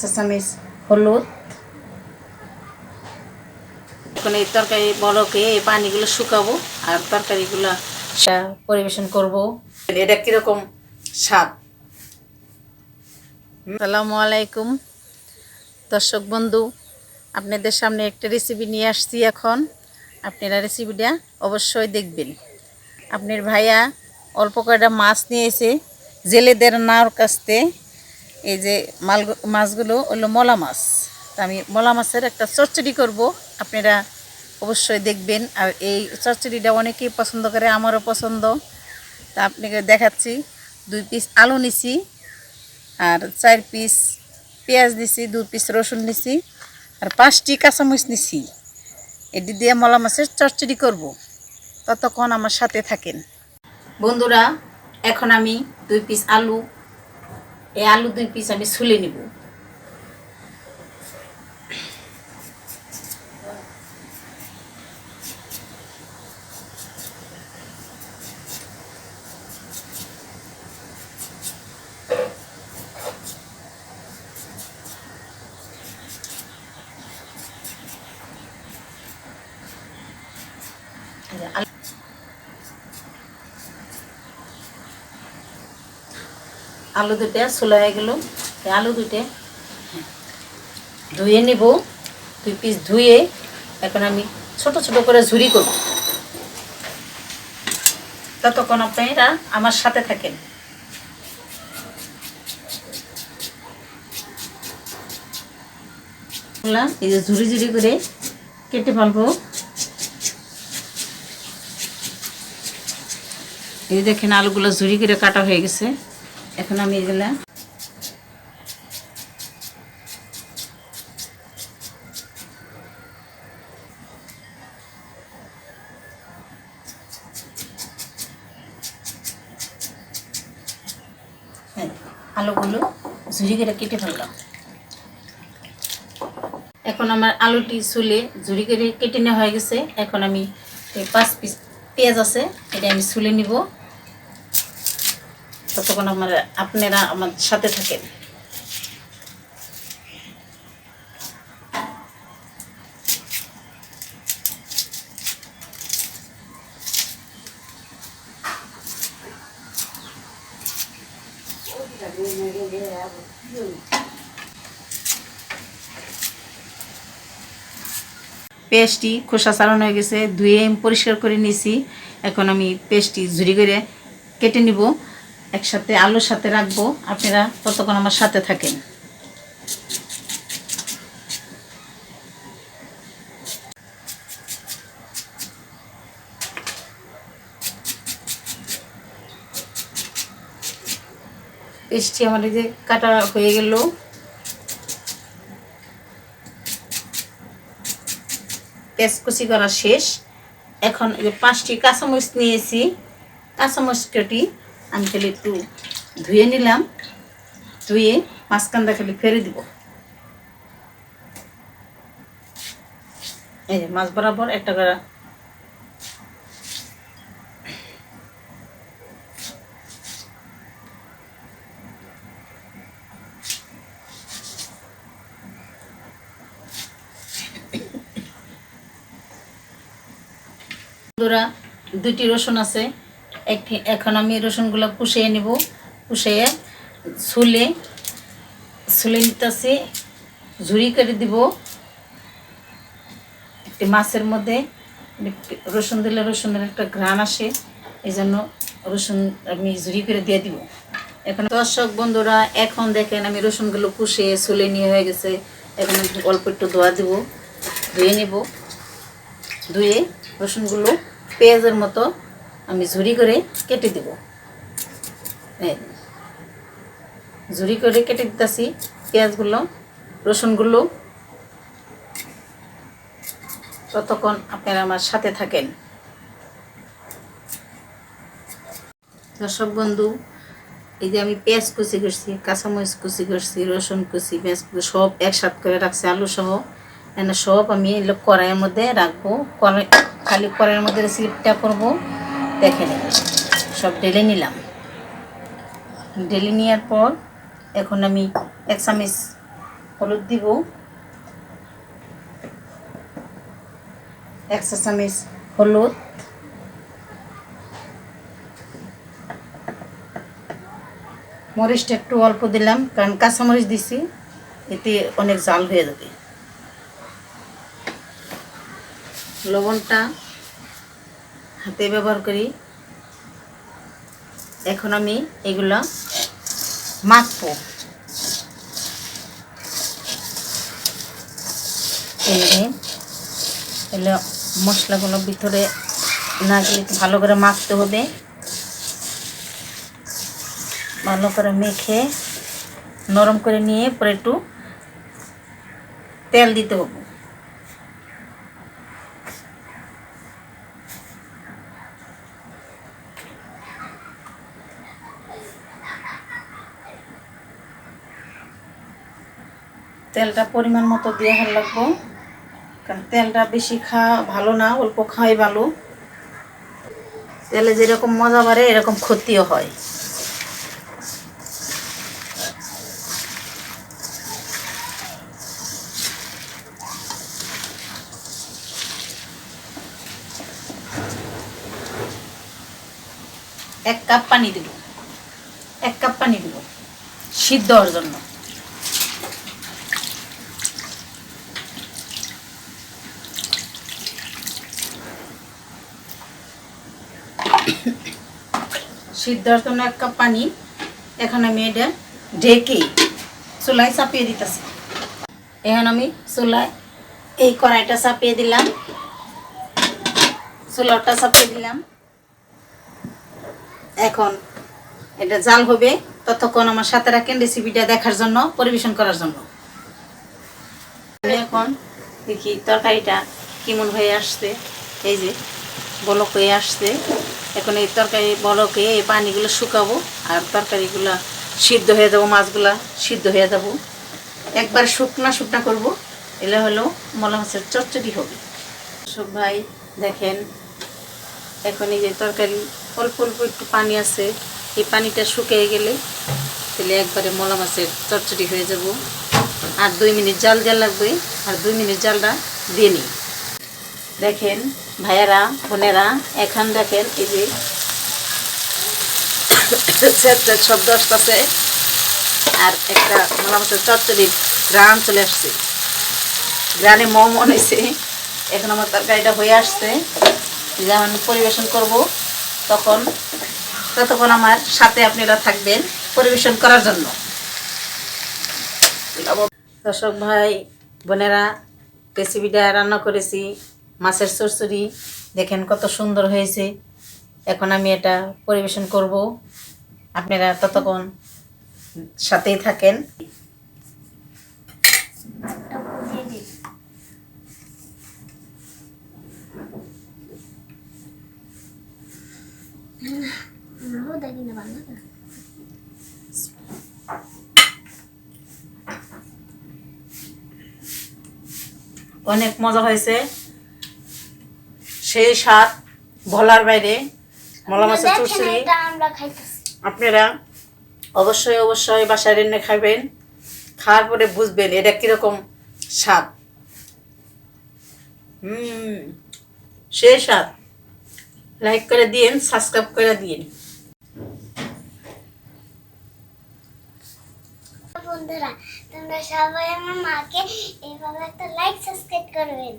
চা চামচ হলুদ। এখন এই তরকারি বড়কে এই পানিগুলো শুকাবো আর তরকারিগুলো পরিবেশন করব। এটা কীরকম স্বাদ? আসসালামু আলাইকুম। দর্শক বন্ধু আপনাদের সামনে একটা রেসিপি নিয়ে আসছি এখন। আপনারা রেসিপিটা অবশ্যই দেখবেন। আপনার ভাইয়া অল্প কয়টা মাছ নিয়ে এসে জেলেদের নাওর কাছতে এই যে মাল মাছগুলো হলো মলা মাছ। তা আমি মলা মাছের একটা চচ্চড়ি করব, আপনারা অবশ্যই দেখবেন। আর এই চচ্চড়িটা অনেকেই পছন্দ করে, আমারও পছন্দ। তা আপনাকে দেখাচ্ছি, দুই পিস আলু নিছি, আর চার পিস পেঁয়াজ নিছি দু পিস রসুন নিছি, আর পাঁচটি কাঁচামরিচ নিছি। এটি দিয়ে মলা মাছের চচ্চড়ি করব, ততক্ষণ আমার সাথে থাকেন। বন্ধুরা, এখন আমি দুই পিস আলু এই আলু দুই পিস আমি ছুলে নিব এই যে আলু- আলু দুটা ছোলা হয়ে গেল। আলু দুটে ধুয়ে নিব। দুই পিস ধুয়ে এখন আমি ছোট ছোট করে ঝুরি করব। ততক্ষণ আপনারা আমার সাথে থাকেন। এই যে ঝুরি ঝুরি করে কেটে ফেলব। এই দেখেন আলুগুলো ঝুরি করে কাটা হয়ে গেছে। এখন আমি এগুলা আলুগুলো ঝুরি করে কেটে ফেললাম। এখন আমার আলুটি চুলে ঝুরি করে কেটে নেওয়া হয়ে গেছে। এখন আমি পাঁচ পিস পেঁয়াজ আছে, এটা আমি চুলে নিব। ততক্ষণ আমার আপনারা আমার সাথে থাকেন। পেস্টটি খোসা ছাড়ানো হয়ে গেছে, ধুয়ে পরিষ্কার করে নিছি এখন আমি পেস্টটি ঝুরি করে কেটে নিব। একসাথে আলুর সাথে রাখব। আপনারা ততক্ষণ আমার সাথে থাকেন। পেস্টটি আমার এই যে কাটা হয়ে গেল। পেঁয়াজ কুচি করা শেষ। এখন পাঁচটি কাঁচামরিচ নিয়েছি। কাঁচামরিচ কেটি আমি খালি একটু ধুয়ে নিলাম, ধুয়ে মাঝখানটা খালি ফেলে দিব। এই যে মাছ বরাবর একটা করে দুটি রসুন আছে। এখন আমি রসুনগুলো কুষিয়ে নেব কুষিয়ে ছুলে ছুলে নিতেছি, ঝুরি করে দিব। একটি মাছের মধ্যে রসুন দিলে রসুনের একটা ঘ্রাণ আসে এই জন্য রসুন আমি ঝুরি করে দিয়ে দিব। এখন দর্শক বন্ধুরা, এখন দেখেন আমি রসুনগুলো কুষিয়ে ছুলে নিয়ে হয়ে গেছে। এখন আমি অল্প একটু ধোয়া দিব, ধুয়ে নেব। ধুয়ে রসুনগুলো পেঁয়াজের মতো আমি ঝুরি করে কেটে দেব। ঝুরি করে কেটে দিতেছি, পেঁয়াজগুলো, রসুনগুলো। ততক্ষণ আপনারা আমার সাথে থাকেন। দর্শক বন্ধু, এই যে আমি পেঁয়াজ কুচি করছি, কাঁচামরিচ কুচি করছি, রসুন কুচি, পেঁয়াজ সব একসাথে করে রাখছি, আলু সহ। এনে সব আমি কড়াইয়ের মধ্যে রাখব। কড়াই খালি কড়াইয়ের মধ্যে রেসিপিটা করব। দেখে নিন সব ঢেলে নিলাম। ঢেলে নেওয়ার পর এখন আমি এক চামচ হলুদ দিব। একশো চামিচ হলুদ। মরিচটা একটু অল্প দিলাম, কারণ কাঁচামরিচ দিছি, এতে অনেক জাল হয়ে যাবে। লবণটা হাতে ব্যবহার করি। এখন আমি এগুলো মাখবো। এই এলে মশলাগুলো ভিতরে না গেলে ভালো করে মাখতে হবে। ভালো করে মেখে নরম করে নিয়ে পরে একটু তেল দিতে হবে। তেলটা পরিমাণ মতো দিয়ে ভালো লাগবো। কারণ তেলটা বেশি খাওয়া ভালো না, অল্প খাওয়াই ভালো। তেলে যেরকম মজা বাড়ে, এরকম ক্ষতিও হয়। এক কাপ পানি দেব। এক কাপ পানি দিব। সিদ্ধ হওয়ার জন্য। সিদ্ধ হওয়ার জন্য এক কাপ পানি, এখন আমি এটা ঢেকে চুলায় চাপিয়ে দিতেছি। এখন আমি চুলায় এই কড়াইটা চাপিয়ে দিলাম। চুলাটা চাপিয়ে দিলাম। এখন এটা জাল হবে ততক্ষণ আমার সাথে রাখেন রেসিপিটা দেখার জন্য, পরিবেশন করার জন্য। এখন দেখি তরকারিটা কেমন হয়ে আসছে, এই যে বলক হয়ে আসছে। এখন এই তরকারি বড়কে এই পানিগুলো শুকাবো আর তরকারিগুলো সিদ্ধ হয়ে যাব, মাছগুলা সিদ্ধ হয়ে যাব। একবার শুকনা শুকনা করব, এলে হলো মলা মাছের চচ্চড়ি হবে। সব ভাই, দেখেন, এখন এই যে তরকারি অল্প অল্প একটু পানি আছে, এই পানিটা শুকিয়ে গেলে তাহলে একবারে মলা মাছের চচ্চড়ি হয়ে যাব। আর দুই মিনিট জাল জাল লাগবে, আর দুই মিনিট জালটা দিয়ে নিই। দেখেন ভাইয়েরা, বোনেরা, এখন দেখেন এই যে সেট শব্দ আসতেছে আর একটা মাছের চচ্চড়ির গ্রান চলে আসছে। গ্রানে মম হয়েছে এখন আমার তরকারিটা হয়ে আসছে। যেমন পরিবেশন করব। তখন, ততক্ষণ আমার সাথে আপনারা থাকবেন পরিবেশন করার জন্য। দর্শক ভাই, বোনেরা রেসিপিটা রান্না করেছি। মাছের চরচড়ি, দেখেন কত সুন্দর হয়েছে। এখন আমি এটা পরিবেশন করব। আপনারা ততক্ষণ সাথেই থাকেন। অনেক মজা হয়েছে। সেই স্বাদ ভোলার বাইরে মলা মাছের চুরচুরি আপনারা অবশ্যই অবশ্যই বাসায় রেন্নে খাবেন খাওয়ার পরে বুঝবেন এটা কীরকম স্বাদ। হুম সেই স্বাদ। লাইক করে দিন সাবস্ক্রাইব করে দিন বন্ধুরা তোমরা সবাই আমার মাকে এইভাবে একটা লাইক সাবস্ক্রাইব করবেন।